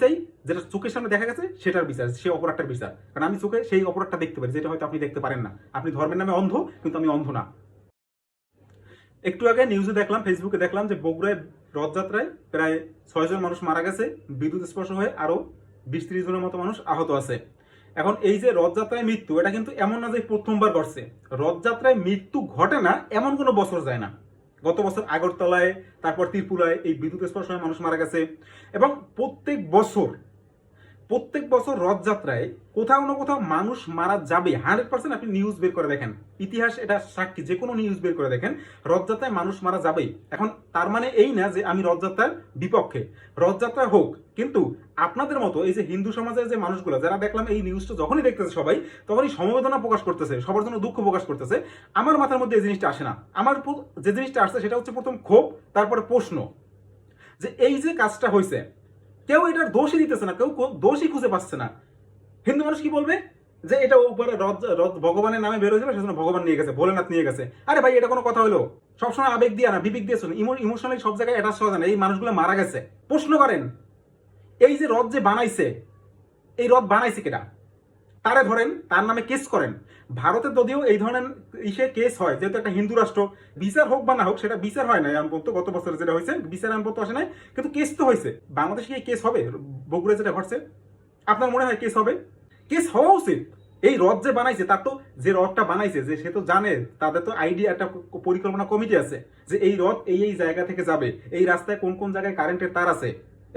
চাই, যেটা চোখের সামনে দেখা গেছে, সেটার বিচার, সে অপরাধটার বিচার। কারণ আমি চোখে সেই অপরাধটা দেখতে পারি, যেটা হয়তো আপনি দেখতে পারেন না। আপনি ধর্মের নামে অন্ধ, কিন্তু আমি অন্ধ না। একটু আগে নিউজে দেখলাম ফেসবুকে দেখলাম যে বগুড়ায় রথযাত্রায় প্রায় ছয়জন মানুষ মারা গেছে, বিদ্যুৎ স্পর্শ হয়ে আরও বিশ ত্রিশ জনের মতো মানুষ আহত আছে। এখন এই যে রথযাত্রায় মৃত্যু, এটা কিন্তু এমন না যে প্রথমবার ঘটছে। রথযাত্রায় মৃত্যু ঘটে না, এমন কোনো বছর যায় না। গত বছর আগরতলায় তারপর ত্রিপুরায় এই বিদ্যুৎ স্পর্শ মানুষ মারা গেছে। এবং প্রত্যেক বছর প্রত্যেক বছর রথযাত্রায় কোথাও না কোথাও মানুষ মারা যাবে। হান্ড্রেড পার্সেন্ট আপনি নিউজ বের করে দেখেন। ইতিহাস এটা সাক্ষী, যে কোনো নিউজ বের করে দেখেন, রথযাত্রায় মানুষ মারা যাবেই। এখন তার মানে এই না যে আমি রথযাত্রার বিপক্ষে। রথযাত্রা হোক, কিন্তু আপনাদের মতো এই যে হিন্দু সমাজের যে মানুষগুলো, যারা দেখলাম এই নিউজটা যখনই দেখতেছে সবাই, তখনই সমবেদনা প্রকাশ করতেছে, সবার জন্য দুঃখ প্রকাশ করতেছে। আমার মাথার মধ্যে এই জিনিসটা আসে না। আমার যে জিনিসটা আসছে সেটা হচ্ছে প্রথম ক্ষোভ, তারপরে প্রশ্ন। যে এই যে কাজটা হয়েছে কেউ এটার দোষই দিতেছে না, কেউ দোষই খুঁজে পাচ্ছে না। হিন্দু মানুষ কি বলবে? যে এটা উপরে রথ রথ ভগবানের নামে বেরোয় যাবে সেজন্য ভগবান নিয়ে গেছে, ভোলেনাথ নিয়ে গেছে। আরে ভাই, এটা কোনো কথা হলো? সবসময় আবেগ দিয়ে না, বিবেক দিয়ে শুনে। ইমোশনালি সব জায়গায় এটা যায় না, এই মানুষগুলো মারা গেছে। প্রশ্ন করেন, এই যে রথ যে বানাইছে, এই রথ বানাইছে কেটা তারে ধরেন, তার নামে কেস করেন। ভারতে যদিও এই ধরনের ইসে কেস হয়, যেহেতু একটা হিন্দু রাষ্ট্র, বিচার হোক বা না হোক, সেটা বিচার হয় না পর্যন্ত গত বছর যেটা হয়েছে, বিচার পর্যন্ত আসে নাই, কিন্তু কেস তো হয়েছে। বাংলাদেশে কি কেস হবে? বগুড়া যেটা ঘটছে, আপনার মনে হয় কেস হবে? কেস হওয়া উচিত। এই রথ যে বানাইছে, তার তো যে রথটা বানাইছে, যে সে তো জানে, তাদের তো আইডিয়া একটা পরিকল্পনা কমিটি আছে, যে এই রথ এই এই জায়গা থেকে যাবে, এই রাস্তায় কোন কোন জায়গায় কারেন্টের তার আছে,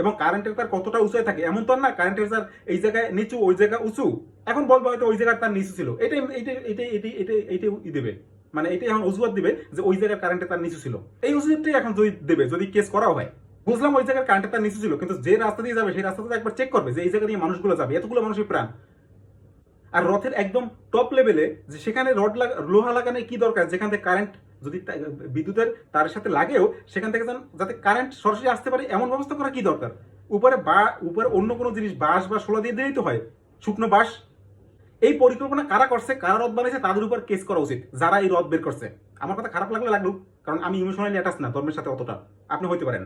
এবং কারেন্টের তার কতটা উঁচু থাকে, এমন তো না, কারেন্টের তার এই জায়গায় নিচু, ওই জায়গা উঁচু। এখন বলব হয়তো ওই জায়গার তার নিচু ছিল। এটাই এটাই এটাই এটাই এটাই এটাই ই দেবে। মানে এটাই এখন অজুহাত দিবে যে ওই জায়গার কারেন্টের তার নিচু ছিল। এই অজুহাতটাই এখন যদি দেবে, যদি কেস করাও হয়। বুঝলাম ওই জায়গার কারেন্টের তার নিচু ছিল, কিন্তু যে রাস্তা দিয়ে যাবে, সেই রাস্তাটা একবার চেক করবে যে এই জায়গা দিয়ে মানুষগুলো যাবে, এতগুলো মানুষের প্রাণ। আর রথের একদম টপ লেভেলে যে সেখানে রড লাগা, লোহা লাগানো কি দরকার? যেখান থেকে কারেন্ট যদি বিদ্যুতের তার সাথে লাগেও, সেখান থেকে যেন, যাতে কারেন্ট সরাসরি আসতে পারে, এমন ব্যবস্থা করা কি দরকার? উপরে বা, উপরে অন্য কোনো জিনিস বাঁশ বা শোলা দিয়ে দিলেই তো হয়। শুকনো বাঁশ এই পরিকল্পনা কারা করছে, কারা রথ বানাইছে, তাদের উপর কেস করা উচিত, যারা এই রথ বের করছে। আমার কথা খারাপ লাগলে লাগল, কারণ আমি ইমোশনালি অ্যাটাচ না, ধর্মের সাথে অতটা। আপনি হইতে পারেন।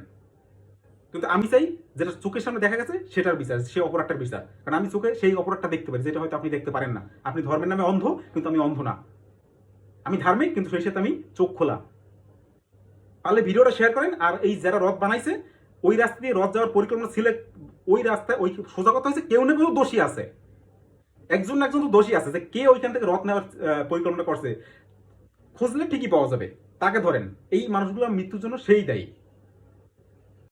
কিন্তু আমি চাই যেটা চোখের সামনে দেখা গেছে, সেটার বিচার, সে অপরাধটার বিচার। কারণ আমি চোখে সেই অপরাধটা দেখতে পারি, যেটা হয়তো আপনি দেখতে পারেন না। আপনি ধর্মের নামে অন্ধ, কিন্তু আমি অন্ধ না। আমি ধার্মিক, কিন্তু সেই সাথে আমি চোখ খোলা। পারলে ভিডিওটা শেয়ার করেন, আর এই যারা রথ বানাইছে, ওই রাস্তা দিয়ে রথ যাওয়ার পরিকল্পনা ছিল ওই রাস্তায় ওই সোজা কথা হচ্ছে, কেউ না কেউ দোষী আছে। একজন না একজন তো দোষী আছে যে কে ওইখান থেকে রথ নেওয়ার পরিকল্পনা করছে। খুঁজলে ঠিকই পাওয়া যাবে, তাকে ধরেন। এই মানুষগুলো মৃত্যুর জন্য সেই দায়ী।